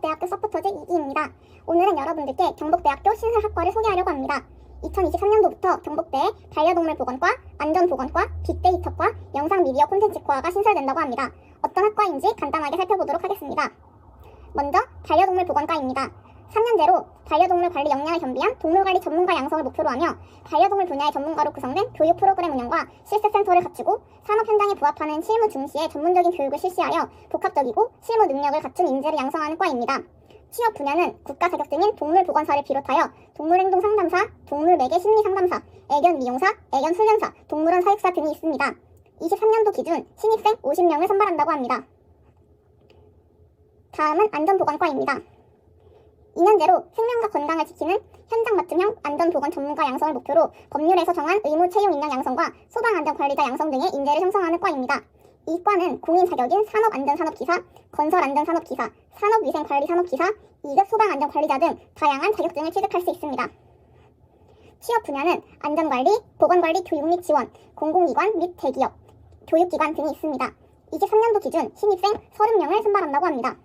경북대학교 서포터즈 이기입니다. 오늘은 여러분들께 경북대학교 신설학과를 소개하려고 합니다. 2023년도부터 경북대에 반려동물 보건과, 안전보건과, 빅데이터과, 영상미디어 콘텐츠과가 신설된다고 합니다. 어떤 학과인지 간단하게 살펴보도록 하겠습니다. 먼저 반려동물 보건과입니다. 3년제로 반려동물 관리 역량을 겸비한 동물관리 전문가 양성을 목표로 하며 반려동물 분야의 전문가로 구성된 교육 프로그램 운영과 실습센터를 갖추고 산업 현장에 부합하는 실무 중시의 전문적인 교육을 실시하여 복합적이고 실무 능력을 갖춘 인재를 양성하는 과입니다. 취업 분야는 국가 자격증인 동물 보건사를 비롯하여 동물행동 상담사, 동물 매개 심리 상담사, 애견 미용사, 애견 훈련사, 동물원 사육사 등이 있습니다. 23년도 기준 신입생 50명을 선발한다고 합니다. 다음은 안전보건과입니다. 2년제로 생명과 건강을 지키는 현장 맞춤형 안전보건 전문가 양성을 목표로 법률에서 정한 의무 채용 인력 양성과 소방안전관리자 양성 등의 인재를 형성하는 과입니다. 이 과는 공인 자격인 산업안전산업기사, 건설안전산업기사, 산업위생관리산업기사, 2급 소방안전관리자 등 다양한 자격증을 취득할 수 있습니다. 취업 분야는 안전관리, 보건관리 교육 및 지원, 공공기관 및 대기업, 교육기관 등이 있습니다. 23년도 기준 신입생 30명을 선발한다고 합니다.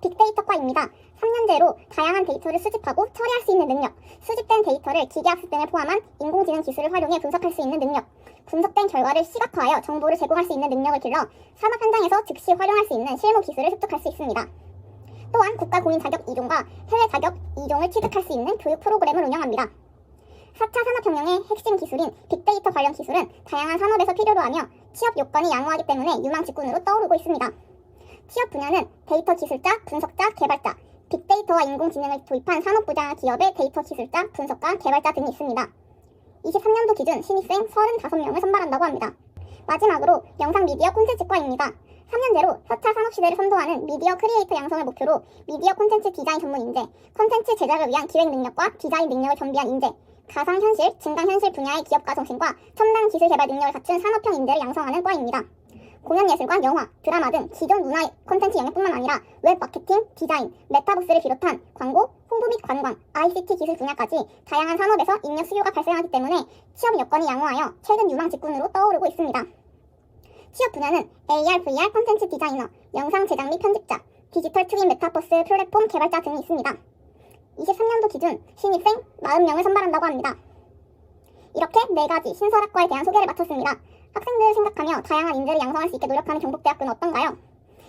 빅데이터과입니다. 3년제로 다양한 데이터를 수집하고 처리할 수 있는 능력, 수집된 데이터를 기계학습 등을 포함한 인공지능 기술을 활용해 분석할 수 있는 능력, 분석된 결과를 시각화하여 정보를 제공할 수 있는 능력을 길러 산업 현장에서 즉시 활용할 수 있는 실무 기술을 습득할 수 있습니다. 또한 국가 공인 자격 2종과 해외 자격 2종을 취득할 수 있는 교육 프로그램을 운영합니다. 4차 산업혁명의 핵심 기술인 빅데이터 관련 기술은 다양한 산업에서 필요로 하며 취업 요건이 양호하기 때문에 유망 직군으로 떠오르고 있습니다. 취업 분야는 데이터 기술자, 분석자, 개발자, 빅데이터와 인공지능을 도입한 산업 분야 기업의 데이터 기술자, 분석가, 개발자 등이 있습니다. 23년도 기준 신입생 35명을 선발한다고 합니다. 마지막으로 영상 미디어 콘텐츠과입니다. 3년제로 4차 산업시대를 선도하는 미디어 크리에이터 양성을 목표로 미디어 콘텐츠 디자인 전문 인재, 콘텐츠 제작을 위한 기획 능력과 디자인 능력을 겸비한 인재, 가상현실, 증강현실 분야의 기업가 정신과 첨단 기술 개발 능력을 갖춘 산업형 인재를 양성하는 과입니다. 공연예술과 영화, 드라마 등 기존 문화 콘텐츠 영역뿐만 아니라 웹 마케팅, 디자인, 메타버스를 비롯한 광고, 홍보 및 관광, ICT 기술 분야까지 다양한 산업에서 인력 수요가 발생하기 때문에 취업 여건이 양호하여 최근 유망 직군으로 떠오르고 있습니다. 취업 분야는 AR, VR 콘텐츠 디자이너, 영상 제작 및 편집자, 디지털 트윈 메타버스 플랫폼 개발자 등이 있습니다. 23년도 기준 신입생 40명을 선발한다고 합니다. 이렇게 4가지 신설학과에 대한 소개를 마쳤습니다. 생각하며 다양한 인재를 양성할 수 있게 노력하는 경북대학교는 어떤가요?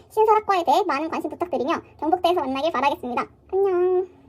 신설학과에 대해 많은 관심 부탁드리며 경북대에서 만나길 바라겠습니다. 안녕.